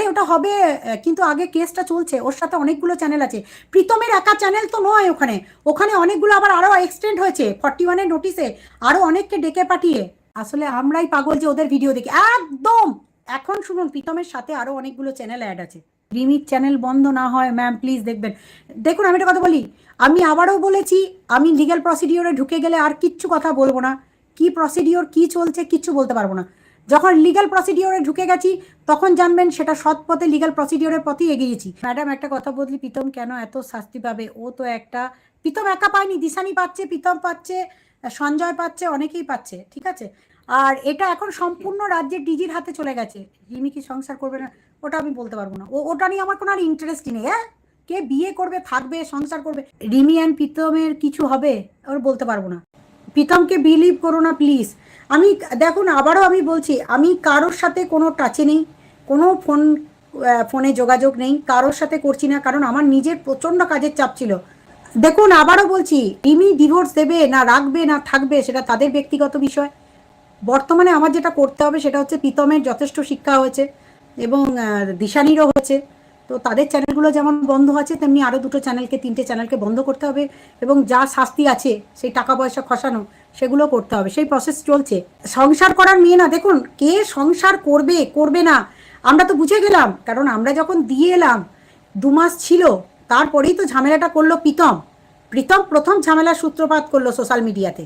আরে ওটা হবে কিন্তু আগে কেসটা চলছে, ওর সাথে অনেকগুলো চ্যানেল আছে। প্রীতমের একা চ্যানেল তো নয় ওখানে। ওখানে অনেকগুলো আবার আরও এক্সটেন্ড হয়েছে ফর্টি ওয়ানের নোটিসে আরও অনেককে ডেকে পাঠিয়ে। আসলে আমরাই পাগল যে ওদের ভিডিও দেখি। একদম! এখন শুনুন, প্রীতমের সাথে আরও অনেকগুলো চ্যানেল অ্যাড আছে। রিমির চ্যানেল বন্ধ না হয় ম্যাম প্লিজ দেখবেন। দেখুন, আমি একটা কথা বলি। আমি আবারও বলেছি, আমি লিগ্যাল প্রসিডিওরে ঢুকে গেলে আর কিচ্ছু কথা বলব না। কি প্রসিডিওর কি চলছে, কিচ্ছু বলতে পারব না। যখন লিগাল প্রসিডিওরে ঢুকে গেছি, তখন জানবেন সেটা সৎ পথে লিগাল প্রসিডিওরের পথেই এগিয়েছি ম্যাডাম, একটা কথা বদলি প্রীতম কেন এত শাস্তি পাবে? ও তো একটা, প্রীতম একা পায়নি, দিশানি পাচ্ছে, প্রীতম পাচ্ছে, সঞ্জয় পাচ্ছে, অনেকেই পাচ্ছে, ঠিক আছে? আর এটা এখন সম্পূর্ণ রাজ্যের ডিজির হাতে চলে গেছে। রিমি কি সংসার করবে না, ওটা আমি বলতে পারব না। ও, ওটা নিয়ে আমার কোনো আর ইন্টারেস্টই নেই হ্যাঁ? কে বিয়ে করবে, থাকবে, সংসার করবে, রিমি অ্যান্ড প্রীতমের কিছু হবে, ওর বলতে পারব না। প্রীতমকে বিলিভ করো না প্লিজ আমি দেখুন আবারও আমি বলছি, আমি কারোর সাথে কোনো টাচে নেই, কোনো ফোন ফোনে যোগাযোগ নেই, কারোর সাথে করছি না, কারণ আমার নিজের প্রচণ্ড কাজের চাপ ছিল। দেখুন, আবারও বলছি, রিমি ডিভোর্স দেবে না রাখবে না থাকবে, সেটা তাদের ব্যক্তিগত বিষয়। বর্তমানে আমার যেটা করতে হবে, সেটা হচ্ছে প্রীতমের যথেষ্ট শিক্ষা হয়েছে এবং দিশানিরও হয়েছে। তো তাদের চ্যানেলগুলো যেমন বন্ধ আছে, তেমনি আরও দুটো চ্যানেলকে তিনটে চ্যানেলকে বন্ধ করতে হবে এবং যা শাস্তি আছে, সেই টাকা পয়সা খসানো সেগুলো করতে হবে। সেই প্রসেস চলছে। সংসার করার মেয়ে না, দেখুন, কে সংসার করবে করবে না, আমরা তো বুঝে গেলাম। কারণ আমরা যখন দিয়ে এলাম, দু মাস ছিল, তারপরেই তো ঝামেলাটা করল প্রীতম। প্রীতম প্রথম ঝামেলার সূত্রপাত করল সোশ্যাল মিডিয়াতে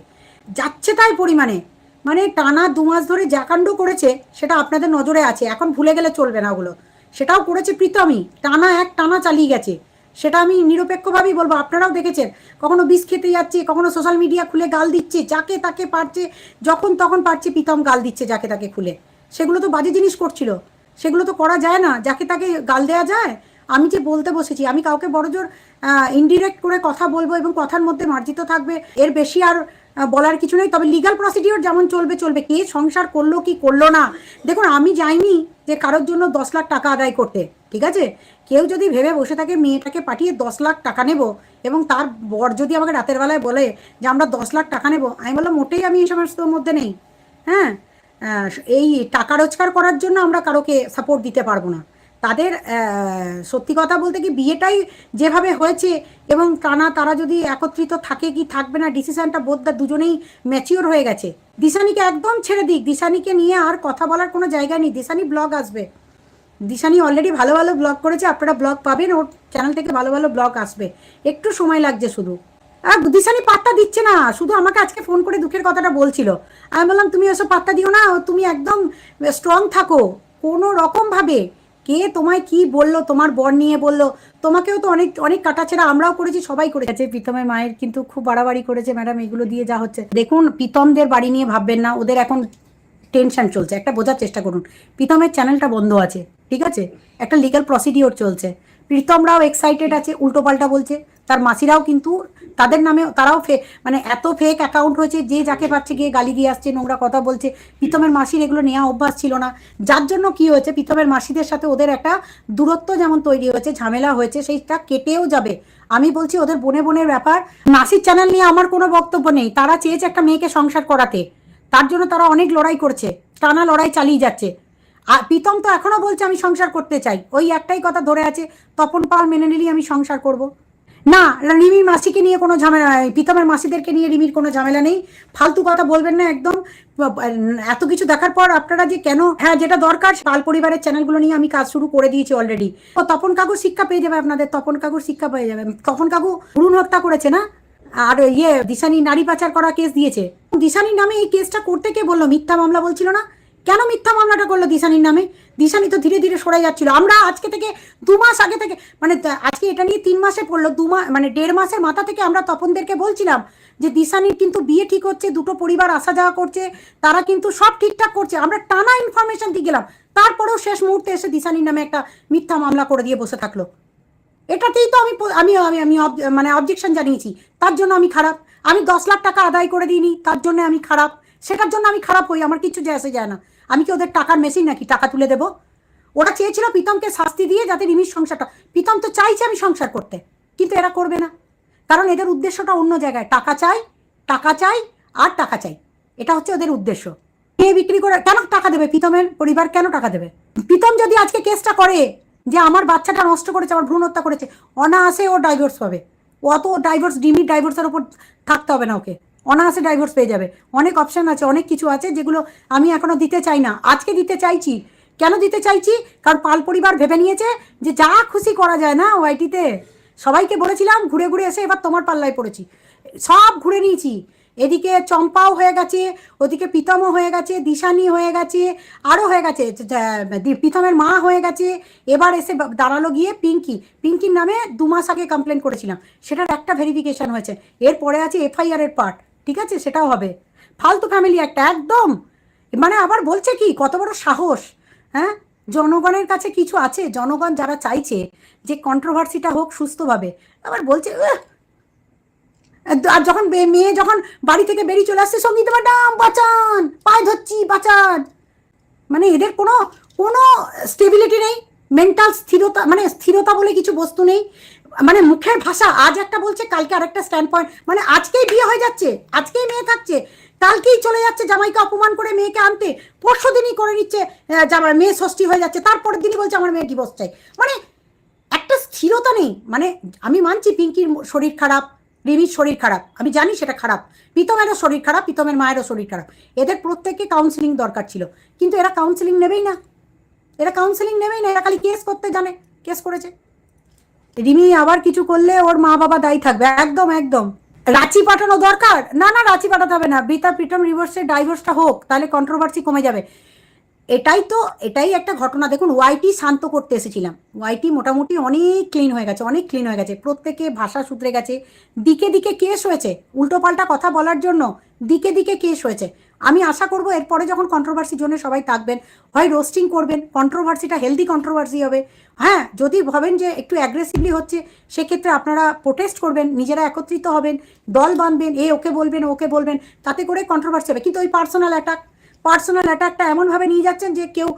যাচ্ছে তাই পরিমাণে। মানে টানা দু মাস ধরে যা কাণ্ড করেছে, সেটা আপনাদের নজরে আছে। এখন ভুলে গেলে চলবে না ওগুলো। সেটাও করেছে প্রীতমই। টানা এক টানা চালিয়ে গেছে। সেটা আমি নিরপেক্ষভাবেই বলব। আপনারাও দেখেছেন, কখনো বিষ খেতে যাচ্ছে, কখনো সোশ্যাল মিডিয়া খুলে গাল দিচ্ছে, যাকে তাকে পারছে, যখন তখন পারছে প্রীতম গাল দিচ্ছে যাকে তাকে খুলে। সেগুলো তো বাজে জিনিস করছিল। সেগুলো তো করা যায় না, যাকে তাকে গাল দেওয়া যায়। আমি যে বলতে বসেছি, আমি কাউকে বড়জোর ইনডিরেক্ট করে কথা বলব এবং কথার মধ্যে মার্জিত থাকবে। এর বেশি আর বলার কিছু নেই। তবে লিগাল প্রসিডিওর যেমন চলবে চলবে। কে সংসার করল, কি করল না? দেখুন, আমি যাইনি যে কারোর জন্য দশ লাখ টাকা আদায় করতে, ঠিক আছে? কেউ যদি ভেবে বসে থাকে, মেয়েটাকে পাঠিয়ে দশ লাখ টাকা নেব এবং তার বর যদি আমাকে রাতের বেলায় বলে যে আমরা দশ লাখ টাকা নেব, আমি বললাম, মোটেই আমি এই সমস্ত মধ্যে নেই। হ্যাঁ? এই টাকা রোজগার করার জন্য আমরা কারোকে সাপোর্ট দিতে পারব না। তাদের সত্যি কথা বলতে কি বিয়েটাই যেভাবে হয়েছে এবং টানা তারা যদি একত্রিত থাকে কি থাকবে না, ডিসিশনটা বোধদা দুজনেই ম্যাচিওর হয়ে গেছে। দিশানিকে একদম ছেড়ে দিক। দিশানিকে নিয়ে আর কথা বলার কোনো জায়গা নেই। দিশানি ব্লগ আসবে। দিশানি অলরেডি ভালো ভালো ব্লগ করেছে, আপনারা ব্লগ পাবেন, ওর চ্যানেল থেকে ভালো ভালো ব্লগ আসবে। একটু সময় লাগছে শুধু। আর দিশানি পাত্তা দিচ্ছে না, শুধু আমাকে আজকে ফোন করে দুঃখের কথাটা বলছিল। আমি বললাম, তুমি ওসব পাত্তা দিও না, তুমি একদম স্ট্রং থাকো। কোনো রকমভাবে কে তোমায় কি বলল? তোমার বর নিয়ে বলল। তোমাকেও তো অনেক অনেক কাটাছেড়া আমরাও করেছি, সবাই করে গেছে প্রীতমের মায়ের কিন্তু খুব বাড়াবাড়ি করেছে ম্যাডাম, এগুলো দিয়ে যা হচ্ছে। দেখুন, প্রীতমদের বাড়ি নিয়ে ভাববেন না, ওদের এখন টেনশন চলছে। একটা বোঝার চেষ্টা করুন। প্রীতমের চ্যানেলটা বন্ধ আছে, ঠিক আছে? একটা লিগাল প্রসিডিওর চলছে। প্রীতমরাও এক্সাইটেড আছে উল্টো পাল্টা বলছে। তার মাসিরাও কিন্তু তাদের নামে তারাও ফে মানে এত ফেক অ্যাকাউন্ট হয়েছে যে যাকে পাচ্ছে গিয়ে গালি দিয়ে আসছে, নোংরা কথা বলছে। প্রীতমের মাসির এগুলো নেওয়া অভ্যাস ছিল না। যার জন্য কি হয়েছে, প্রীতমের মাসিদের সাথে ওদের একটা দূরত্ব যেমন তৈরি হয়েছে, ঝামেলা হয়েছে, সেইটা কেটেও যাবে। আমি বলছি ওদের বনে বনের ব্যাপার। মাসির চ্যানেল নিয়ে আমার কোনো বক্তব্য নেই। তারা চেয়েছে একটা মেয়েকে সংসার করাতে। তার জন্য তারা অনেক লড়াই করছে। টানা লড়াই চালিয়ে যাচ্ছে। আর প্রীতম তো এখনও বলছে আমি সংসার করতে চাই। ওই একটাই কথা ধরে আছে, তপন পাল মেনে নিলেই আমি সংসার করব। না রিমির মাসিকে নিয়ে কোনো ঝামেলা নেই প্রীতমের মাসিদেরকে নিয়ে রিমির কোনো ঝামেলা নেই। ফালতু কথা বলবেন না একদম। এত কিছু দেখার পর আপনারা যে কেন হ্যাঁ যেটা দরকার পাল পরিবারের চ্যানেলগুলো নিয়ে আমি কাজ শুরু করে দিয়েছি অলরেডি ও তপন কাকু শিক্ষা পেয়ে যাবে আপনাদের, তপন কাকুর শিক্ষা পেয়ে যাবে। তপন কাকু ভ্রূণ হত্যা করেছে না? আর ইয়ে দিশানি নারী পাচার করা কেস দিয়েছে। দিশানির নামে এই কেসটা করতে কে বলল? মিথ্যা মামলা বলছিল না? কেন মিথ্যা মামলাটা করল দিশানির নামে? দিশানি তো ধীরে ধীরে সরে যাচ্ছিল। আমরা আজকে থেকে দু মাস আগে থেকে মানে আজকে এটা নিয়ে তিন মাসে পড়ল, দু মাস মানে দেড় মাসের মাথা থেকে আমরা তপনদেরকে বলছিলাম যে দিশানির কিন্তু বিয়ে ঠিক হচ্ছে, দুটো পরিবার আসা যাওয়া করছে, তারা কিন্তু সব ঠিকঠাক করছে। আমরা টানা ইনফরমেশন দিয়ে গেলাম, তারপরেও শেষ মুহূর্তে এসে দিশানির নামে একটা মিথ্যা মামলা করে দিয়ে বসে থাকল। এটাতেই তো আমি আমি আমি মানে অবজেকশন জানিয়েছি, তার জন্য আমি খারাপ। আমি দশ লাখ টাকা আদায় করে দিইনি, তার জন্য আমি খারাপ। সেটার জন্য আমি খারাপ হই, আমার কিছু যায় আসে যায় না। আমি কি ওদের টাকার মেশিন নাকি? টাকা তুলে দেবো? ওরা চেয়েছিল প্রীতমকে শাস্তি দিয়ে যাতে রিমির সংসারটা প্রীতম তো চাইছে আমি সংসার করতে, কিন্তু এরা করবে না। কারণ এদের উদ্দেশ্যটা অন্য জায়গায়। টাকা চাই টাকা চাই, আর টাকা চাই। এটা হচ্ছে ওদের উদ্দেশ্য। কে বিক্রি করে কেন টাকা দেবে প্রীতমের পরিবার? কেন টাকা দেবে? প্রীতম যদি আজকে কেসটা করে যে আমার বাচ্চাটা নষ্ট করেছে, আমার ভ্রূণ হত্যা করেছে, অনায়াসে ও ডাইভোর্স পাবে। ও অত ডাইভোর্স ডিমি ডাইভোর্সের উপর থাকতে হবে না ওকে। অনায়াসে ডাইভোর্স পেয়ে যাবে। অনেক অপশান আছে, অনেক কিছু আছে যেগুলো আমি এখনও দিতে চাই না। আজকে দিতে চাইছি। কেন দিতে চাইছি? কারণ পাল পরিবার ভেবে নিয়েছে যে যা খুশি করা যায় না ওয়াইটিতে। সবাইকে বলেছিলাম, ঘুরে ঘুরে এসে এবার তোমার পাল্লায় পড়েছি। সব ঘুরে নিয়েছি। এদিকে চম্পাও হয়ে গেছে, ওদিকে প্রীতমও হয়ে গেছে, দিশানি হয়ে গেছে আরও হয়ে গেছে প্রীতমের মা হয়ে গেছে। এবার এসে দাঁড়াল গিয়ে পিঙ্কি। পিঙ্কির নামে দু মাস আগে কমপ্লেন করেছিলাম। সেটার একটা ভেরিফিকেশন হয়েছে। এরপরে আছে এফআইআর এর পার্ট ঠিক আছে, সেটাও হবে। ফালতু ফ্যামিলি একটা, একদম। মানে আবার বলছে কি, কত বড় সাহস হ্যাঁ? জনগণের কাছে কিছু আছে, জনগণ যারা চাইছে যে কন্ট্রোভার্সিটা হোক সুস্থভাবে, আবার বলছে আর যখন মেয়ে যখন বাড়ি থেকে বেরিয়ে চলে আসছে সংগীত ম্যাডাম বাঁচান, পায়ে ধরছি, বাঁচান। মানে এদের কোনো কোনো স্টেবিলিটি নেই মেন্টাল স্থিরতা মানে স্থিরতা বলে কিছু বস্তু নেই। মানে মুখের ভাষা আজ একটা বলছে, কালকে আরেকটা স্ট্যান্ড পয়েন্ট মানে আজকেই বিয়ে হয়ে যাচ্ছে, আজকেই মেয়ে থাকছে, কালকেই চলে যাচ্ছে জামাইকে অপমান করে মেয়েকে আনতে, পরশু দিনই করে নিচ্ছে জামাই মেয়ে ষষ্ঠী হয়ে যাচ্ছে, তারপরের দিনই বলছে আমার মেয়ে ডিভোর্স চাই। মানে একটা স্থিরতা নেই মানে আমি মানছি পিঙ্কির শরীর খারাপ, রিমির শরীর খারাপ, আমি জানি সেটা খারাপ। প্রীতমেরও শরীর খারাপ, প্রীতমের মায়েরও শরীর খারাপ। এদের প্রত্যেককে কাউন্সিলিং দরকার ছিল, কিন্তু এরা কাউন্সিলিং নেবেই না। এরা কাউন্সিলিং নেবেই না, এরা খালি কেস করতে জানে কেস করেছে। রিমি আবার কিছু করলে ওর মা বাবা দায়ী থাকবে। একদম একদম। রাঁচি পাঠানো দরকার? না না, রাঁচি পাঠাতে হবে না। বৃতা প্রীতম রিভার্সের ডাইভোর্সটা হোক, তাহলে কন্ট্রোভার্সি কমে যাবে। এটাই তো, এটাই একটা ঘটনা। দেখুন ওয়াইটি শান্ত করতে এসেছিলাম। ওয়াইটি মোটামুটি অনেক ক্লিন হয়ে গেছে, অনেক ক্লিন হয়ে গেছে। প্রত্যেকে ভাষা সূত্রে গেছে। দিকে দিকে কেস হয়েছে। উল্টোপাল্টা কথা বলার জন্য দিকে দিকে কেস হয়েছে। আমি আশা করব এরপরে যখন কন্ট্রোভার্সির জন্য সবাই থাকবেন, হয় রোস্টিং করবেন কন্ট্রোভার্সিটা হেলদি কন্ট্রোভার্সি হবে। হ্যাঁ যদি ভাবেন যে একটু অ্যাগ্রেসিভলি হচ্ছে, সেক্ষেত্রে আপনারা প্রোটেস্ট করবেন, নিজেরা একত্রিত হবেন, দল বাঁধবেন এ ওকে বলবেন ওকে বলবেন, তাতে করে কন্ট্রোভার্সি হবে। কিন্তু ওই পার্সোনাল অ্যাটাক পার্সোনাল অ্যাটাকটা এমনভাবে নিয়ে যাচ্ছেন যে কেউ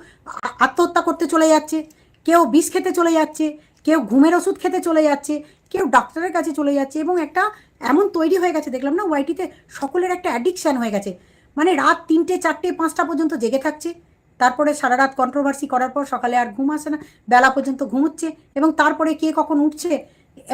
আত্মহত্যা করতে চলে যাচ্ছে, কেউ বিষ খেতে চলে যাচ্ছে, কেউ ঘুমের ওষুধ খেতে চলে যাচ্ছে, কেউ ডাক্তারের কাছে চলে যাচ্ছে এবং একটা এমন তৈরি হয়ে গেছে, দেখলাম না ওয়াইটিতে সকলের একটা অ্যাডিকশান হয়ে গেছে। মানে রাত তিনটে, চারটে, পাঁচটা পর্যন্ত জেগে থাকছে। তারপরে সারা রাত কন্ট্রোভার্সি করার পর সকালে আর ঘুম আসে না, বেলা পর্যন্ত ঘুমোচ্ছে এবং তারপরে কে কখন উঠছে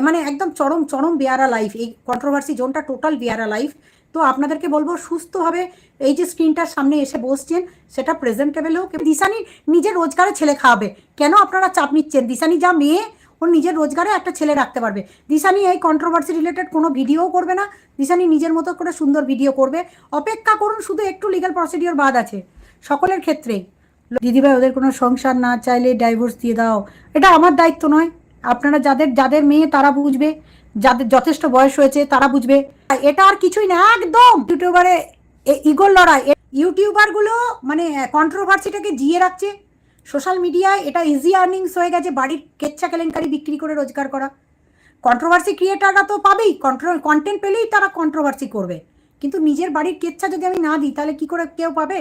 মানে একদম চরম চরম বেয়ারা লাইফ এই কন্ট্রোভার্সি জোনটা টোটাল বেয়ারা লাইফ তো আপনাদেরকে বলব, সুস্থভাবে এই যে স্ক্রিনটার সামনে এসে বসছেন, সেটা প্রেজেন্টেবল হোক। দিশানি নিজের রোজগারে ছেলে খাওয়াবে। কেন আপনারা চাপ নিচ্ছেন? দিশানি যা মেয়ে ওর নিজের রোজগারে একটা ছেলে রাখতে পারবে। দিশানি এই কন্ট্রোভার্সি রিলেটেড কোনো ভিডিও করবে না। দিশানি নিজের মতো করে সুন্দর ভিডিও করবে। অপেক্ষা করুন, শুধু একটু লিগাল প্রসিডিওর বাদ আছে। সকলের ক্ষেত্রেই। দিদিভাই, ওদের কোনো সংসার না, চাইলে ডাইভোর্স দিয়ে দাও। এটা আমার দায়িত্ব নয়। আপনারা যাদের যাদের মেয়ে, তারা বুঝবে। যাদের যথেষ্ট বয়স হয়েছে, তারা বুঝবে। এটা আর কিছুই না, একদম। ইউটিউবারে ইগোর লড়াই। ইউটিউবারগুলো মানে কন্ট্রোভার্সিটাকে জিয়ে রাখছে। সোশ্যাল মিডিয়ায় এটা ইজি আর্নিংস হয়ে গেছে বাড়ির কেচ্ছা কেলেঙ্কারি বিক্রি করে রোজগার করা। কন্ট্রোভার্সি ক্রিয়েটাররা তো পাবেই কন্টেন্ট পেলেই তারা কন্ট্রোভার্সি করবে। কিন্তু নিজের বাড়ির কেচ্ছা যদি আমি না দিই তাহলে কি করে কেউ পাবে?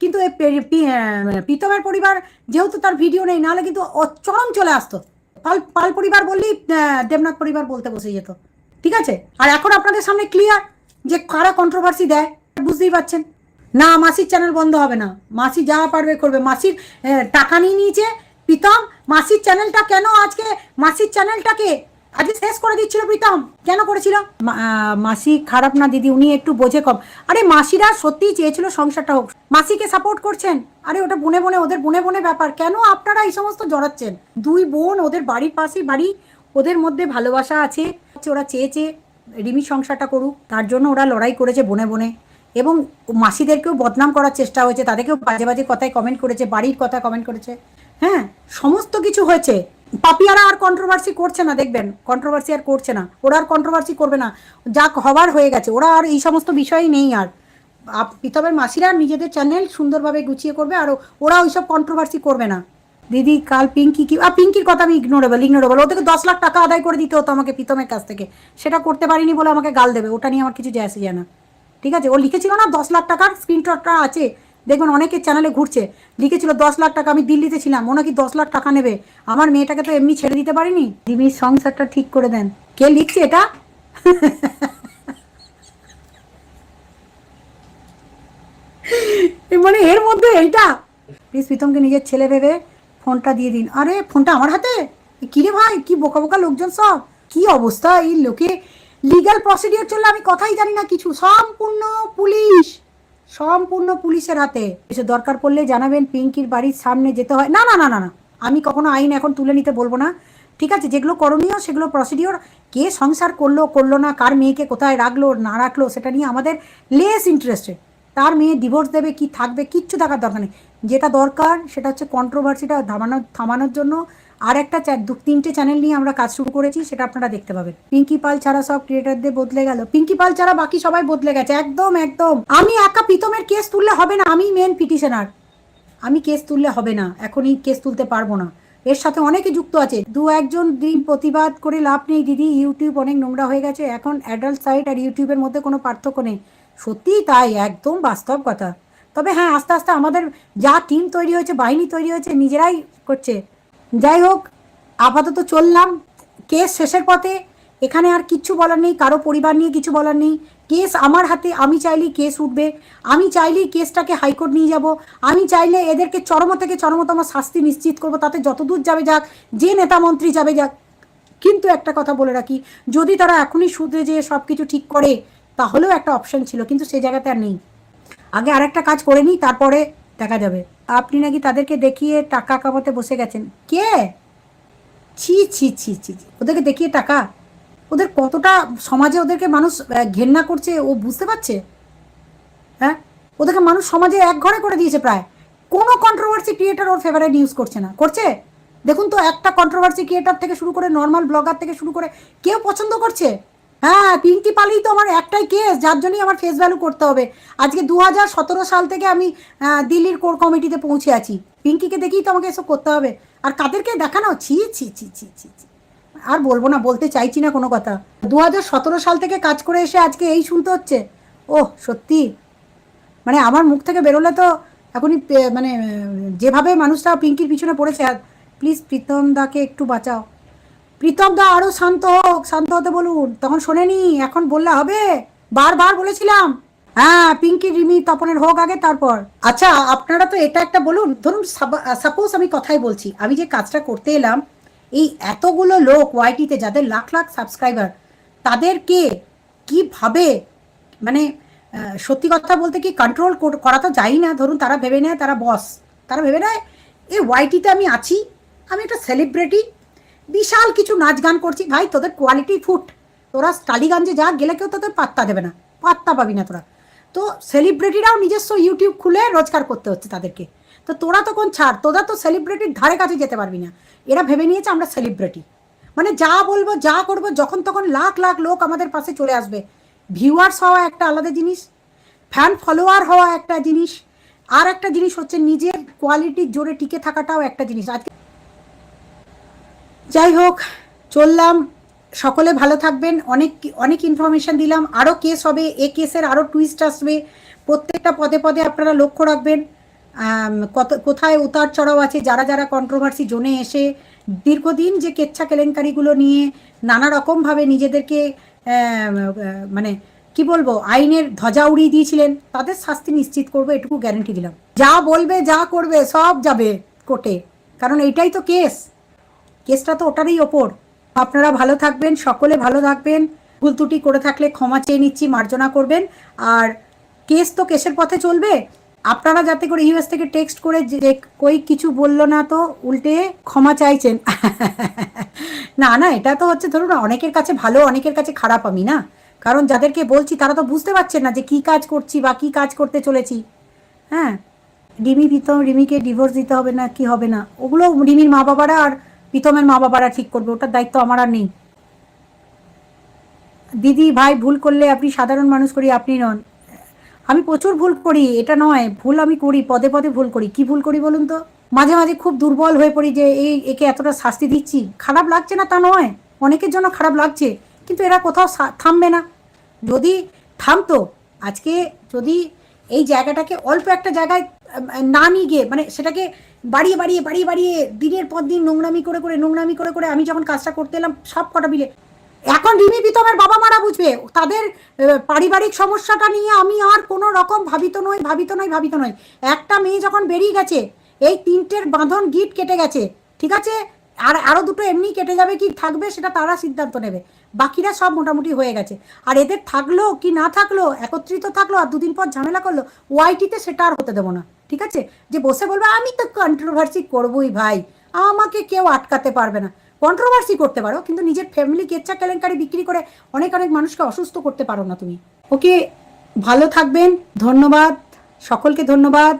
কিন্তু এই আহ, প্রীতমের পরিবার যেহেতু তার ভিডিও নেই নাহলে কিন্তু চরম চলে আসতো। পাল পাল পরিবার বললেই দেবনাথ পরিবার বলতে বসে যেত। ঠিক আছে? আর এখন আপনাদের সামনে ক্লিয়ার যে কারা কন্ট্রোভার্সি দেয় বুঝতেই পারছেন। না, মাসির চ্যানেল বন্ধ হবে না। মাসি যা পারবে করবে। মাসির টাকা নিয়ে নিয়েছে প্রীতম। মাসির চ্যানেলটা কেন আজকে? মাসির চ্যানেলটাকে আজকে শেষ করে দিচ্ছিল প্রীতম। কেন করেছিল? মাসি খারাপ না, দিদি? উনি একটু বোঝে কম। আরে, মাসিরা সত্যিই চেয়েছিল সংসারটা হোক। মাসিকে সাপোর্ট করছেন? আরে, ওটা বনে বনে, ওদের বনে বনে ব্যাপার। কেন আপনারা এই সমস্ত জড়াচ্ছেন? দুই বোন, ওদের বাড়ির পাশেই বাড়ি, ওদের মধ্যে ভালোবাসা আছে। ওরা চেয়েছে রিমি সংসারটা করুক। তার জন্য ওরা লড়াই করেছে বনে বনে। এবং মাসিদেরকেও বদনাম করার চেষ্টা হয়েছে, তাদেরকেও বাজে বাজে কথায় কমেন্ট করেছে, বাড়ির কথা কমেন্ট করেছে। হ্যাঁ সমস্ত কিছু হয়েছে। পাপিয়ারা আর কন্ট্রোভার্সি করছে না, দেখবেন। কন্ট্রোভার্সি আর করছে না। ওরা আর কন্ট্রোভার্সি করবে না। যা হবার হয়ে গেছে। ওরা আর এই সমস্ত বিষয়ই নেই আর। পিতবের মাসিরা নিজেদের চ্যানেল সুন্দরভাবে গুছিয়ে করবে আর ওরা ওইসব কন্ট্রোভার্সি করবে না। দিদি, কাল পিঙ্কি কি আর পিঙ্কির কথা আমি ইগনোরেবল ইগনোরেবল ওদেরকে দশ লাখ টাকা আদায় করে দিতে হতো আমাকে প্রীতমের কাছ থেকে। সেটা করতে পারিনি বলে আমাকে গাল দেবে। ওটা নিয়ে আমার কিছু যায় আসে যায় না। ঠিক আছে? ও লিখেছিল না দশ লাখ টাকার স্ক্রিনশটটা আছে? দেখবেন অনেকের চ্যানেলে ঘুরছে। লিখেছিল দশ লাখ টাকা, আমি দিল্লিতে ছিলাম। ও নাকি দশ লাখ টাকা নেবে। আমার মেয়েটাকে তো এমনি ছেড়ে দিতে পারিনি। দিদির সংসারটা ঠিক করে দেন। কে লিখছে এটা? মানে এর মধ্যে এইটা? প্লিজ প্রীতমকে নিজের ছেলে ভেবে ফোনটা দিয়ে দিন। আরে, ফোনটা আমার হাতে? কিরে ভাই? কি বোকা বোকা লোকজন সব? কি অবস্থা এই লোকে? লিগ্যাল প্রসিডিওর চললে আমি কথাই জানি না কিছু। সম্পূর্ণ পুলিশ। সম্পূর্ণ পুলিশের হাতে। কিছু দরকার পড়লে জানাবেন, পিঙ্কির বাড়ির সামনে যেতে হয়। না না না না না। আমি কখনো আইন এখন তুলে নিতে বলব না। ঠিক আছে, যেগুলো করণীয় সেগুলো প্রসিডিওর কে সংসার করল করল না, কার মেয়েকে কোথায় রাখল, না রাখল, সেটা নিয়ে আমাদের লেস ইন্টারেস্টেড তার মেয়ে ডিভোর্স দেবে, কি থাকবে, কিচ্ছু থাকার দরকার নেই। যেটা দরকার, সেটা হচ্ছে কন্ট্রোভার্সিটা থামানোর থামানোর জন্য আর একটা তিনটে চ্যানেল নিয়ে আমরা কাজ শুরু করেছি, সেটা আপনারা দেখতে পাবেন। পিঙ্কি পাল ছাড়া সব ক্রিয়েটারদের বদলে গেল। পিঙ্কি পাল ছাড়া বাকি সবাই বদলে গেছে, একদম একদম। আমি একা প্রীতমের কেস তুললে হবে না, আমি মেন পিটিশনার আমি কেস তুললে হবে না এখনই কেস তুলতে পারব না। এর সাথে অনেকে যুক্ত আছে। দু একজন দিন প্রতিবাদ করে লাভ নেই, দিদি ইউটিউব অনেক নোংরা হয়ে গেছে, এখন অ্যাডাল্ট সাইট আর ইউটিউবের মধ্যে কোনো পার্থক্য নেই। সত্যিই তাই, একদম বাস্তব কথা। তবে হ্যাঁ আস্তে আস্তে আমাদের যা টিম তৈরি হয়েছে, বাহিনী তৈরি হয়েছে, নিজেরাই করছে। যাই হোক আপাতত চললাম। কেস শেষের পথে, এখানে আর কিচ্ছু বলার নেই, কারও পরিবার নিয়ে কিছু বলার নেই। কেস আমার হাতে, আমি চাইলেই কেস উঠবে, আমি চাইলেই কেসটাকে হাইকোর্ট নিয়ে যাব, আমি চাইলে এদেরকে চরম থেকে চরমতম শাস্তি নিশ্চিত করব, তাতে যতদূর যাবে যাক, যে নেতা মন্ত্রী যাবে যাক। কিন্তু একটা কথা বলে রাখি, যদি তারা এখনই সুদে যে সব কিছু ঠিক করে, তাহলেও একটা অপশন ছিল, কিন্তু সে জায়গাতে আর নেই। আগে আরেকটা কাজ করে নিই, তারপরে দেখা যাবে। আপনি নাকি তাদেরকে দেখিয়ে টাকা কামাতে বসে গেছেন। কে? ছি ছি ছি ছি। ওদেরকে দেখিয়ে টাকা? ওদের কতটা সমাজে ওদেরকে মানুষ ঘেন্না করছে, ও বুঝতে পারছে? হ্যাঁ? ওদেরকে মানুষ সমাজে এক ঘরে করে দিয়েছে প্রায়। কোনো কন্ট্রোভার্সি ক্রিয়েটার ওর ফেভারিট নিউজ করছে না। করছে? দেখুন তো, একটা কন্ট্রোভার্সি ক্রিয়েটার থেকে শুরু করে নর্মাল ব্লগার থেকে শুরু করে, কেউ পছন্দ করছে? হ্যাঁ পিঙ্কি পালেই তো আমার একটাই কেস যার জন্যই আমার ফেস ভ্যালু করতে হবে। আজকে দু সাল থেকে আমি দিল্লির কোর কমিটিতে পৌঁছে আছি। পিঙ্কিকে দেখেই তো আমাকে এসব করতে হবে। আর কাদেরকে দেখানো? ছি ছি ছি ছি ছি ছি। আর বলব না, বলতে চাইছি না কোনো কথা। দু সাল থেকে কাজ করে এসে আজকে এই শুনতে হচ্ছে। ওহ, সত্যি? মানে আমার মুখ থেকে বেরোলে তো এখনই মানে যেভাবে মানুষটা পিঙ্কির পিছনে পড়েছে, আর প্লিজ প্রীতম দাকে একটু বাঁচাও। প্রীতম দা আরও শান্ত হোক, শান্ত হতে বলুন। তখন শোনেনি, এখন বললে হবে। বারবার বলেছিলাম। হ্যাঁ পিঙ্কি, রিমি, তপনের হোক আগে, তারপর। আচ্ছা আপনারা তো এটা একটা বলুন, ধরুন সাপোজ আমি কথাই বলছি, আমি যে কাজটা করতে এলাম, এই এতগুলো লোক ওয়াইটিতে যাদের লাখ লাখ সাবস্ক্রাইবার তাদেরকে কীভাবে মানে সত্যি কথা বলতে কি কন্ট্রোল করা তো যায় না। ধরুন তারা ভেবে নেয়, তারা বস তারা ভেবে নেয়, এই ওয়াইটিতে আমি আছি, আমি একটা সেলিব্রিটি বিশাল কিছু নাচ গান করছি। ভাই, তোদের কোয়ালিটি ফুট তোরা টালিগঞ্জে যা গেলে কেউ তোদের পাত্তা দেবে না। পাত্তা পাবি না তোরা। তো সেলিব্রিটিরাও নিজস্ব ইউটিউব খুলে রোজগার করতে হচ্ছে তাদেরকে। তো তোরা তখন ছাড়? তোরা তো সেলিব্রিটির ধারে কাছে যেতে পারবি না। এরা ভেবে নিয়েছে আমরা সেলিব্রিটি মানে যা বলব, যা করব, যখন তখন লাখ লাখ লোক আমাদের পাশে চলে আসবে। ভিউয়ার্স হওয়া একটা আলাদা জিনিস। ফ্যান ফলোয়ার হওয়া একটা জিনিস। আর একটা জিনিস হচ্ছে নিজের কোয়ালিটির জোরে টিকে থাকাটাও একটা জিনিস। আজকে যাই হোক, চললাম। সকলে ভালো থাকবেন। অনেক অনেক ইনফরমেশন দিলাম। আরও কেস হবে। এ কেসের আরও টুইস্ট আসবে। প্রত্যেকটা পদে পদে আপনারা লক্ষ্য রাখবেন। কত, কোথায় উতার চড়াও আছে, যারা যারা কন্ট্রোভার্সি জোনে এসে দীর্ঘদিন যে কেচ্ছা কেলেঙ্কারিগুলো নিয়ে নানা রকমভাবে নিজেদেরকে মানে কি বলব, আইনের ধ্বজা উড়িয়ে দিয়েছিলেন, তাদের শাস্তি নিশ্চিত করব, এটুকু গ্যারেন্টি দিলাম। যা বলবে, যা করবে, সব যাবে কোর্টে। কারণ এইটাই তো কেস কেসটা তো ওটারই ওপর। আপনারা ভালো থাকবেন, সকলে ভালো থাকবেন। ভুল ত্রুটি করে থাকলে ক্ষমা চেয়ে নিচ্ছি, মার্জনা করবেন। আর কেস তো কেসের পথে চলবে। আপনারা যাতে করে ইউএস থেকে টেক্সট করে যে কই কিছু বলল না তো উল্টে ক্ষমা চাইছেন। না না, এটা তো হচ্ছে ধরুন অনেকের কাছে ভালো, অনেকের কাছে খারাপ আমি, না? কারণ যাদেরকে বলছি তারা তো বুঝতে পারছেন না যে কি কাজ করছি বা কি কাজ করতে চলেছি। হ্যাঁ? রিমি প্রীতম রিমিকে ডিভোর্স দিতে হবে না, কি হবে না? ওগুলো রিমির মা বাবারা আর প্রীতমের মা বাবারা ঠিক করবে, ওটার দায়িত্ব আমার আর নেই। দিদি, ভাই, ভুল করলে আপনি সাধারণ মানুষ করি, আপনি নন। আমি প্রচুর ভুল করি, এটা নয়, ভুল আমি করি, পদে পদে ভুল করি। কি ভুল করি বলুন তো? মাঝে মাঝে খুব দুর্বল হয়ে পড়ি যে, এই, একে এতটা শাস্তি দিচ্ছি। খারাপ লাগছে না তা নয়, অনেকের জন্য খারাপ লাগছে, কিন্তু এরা কোথাও থামবে না। যদি থামতো, আজকে যদি এই জায়গাটাকে অল্প একটা জায়গায় না নিয়ে গিয়ে মানে সেটাকে বাড়িয়ে বাড়িয়ে বাড়িয়ে বাড়িয়ে দিনের পর দিন নোংরামি করে করে, নোংরামি করে করে আমি যখন কাজটা করতে এলাম, সব কটা মিলে। এখন রিমি প্রীতমের বাবা মারা বুঝবে, তাদের পারিবারিক সমস্যাটা নিয়ে আমি আর কোনো রকম ভাবিত নই ভাবিত নই ভাবিত নই। একটা মেয়ে যখন বেরিয়ে গেছে, এই তিনটের বাঁধন গিট কেটে গেছে, ঠিক আছে? আর আরও দুটো এমনি কেটে যাবে কি থাকবে সেটা তারা সিদ্ধান্ত নেবে। বাকিরা সব মোটামুটি হয়ে গেছে। আর এদের থাকল কি না থাকল, একত্রিত থাকল, আর দুদিন পর ঝামেলা করল ওয়াইটিতে সেটা আর হতে দেবো না। ঠিক আছে? যে বসে বলবে, আমি তো কন্ট্রোভার্সি করবোই ভাই। আমাকে কেউ আটকাতে পারবে না। কন্ট্রোভার্সি করতে পারো, কিন্তু নিজের ফ্যামিলি কেচ্ছা কেলেঙ্কারি বিক্রি করে অনেক অনেক মানুষকে অসুস্থ করতে পারো না তুমি। ওকে, ভালো থাকবেন, ধন্যবাদ। সকলকে ধন্যবাদ।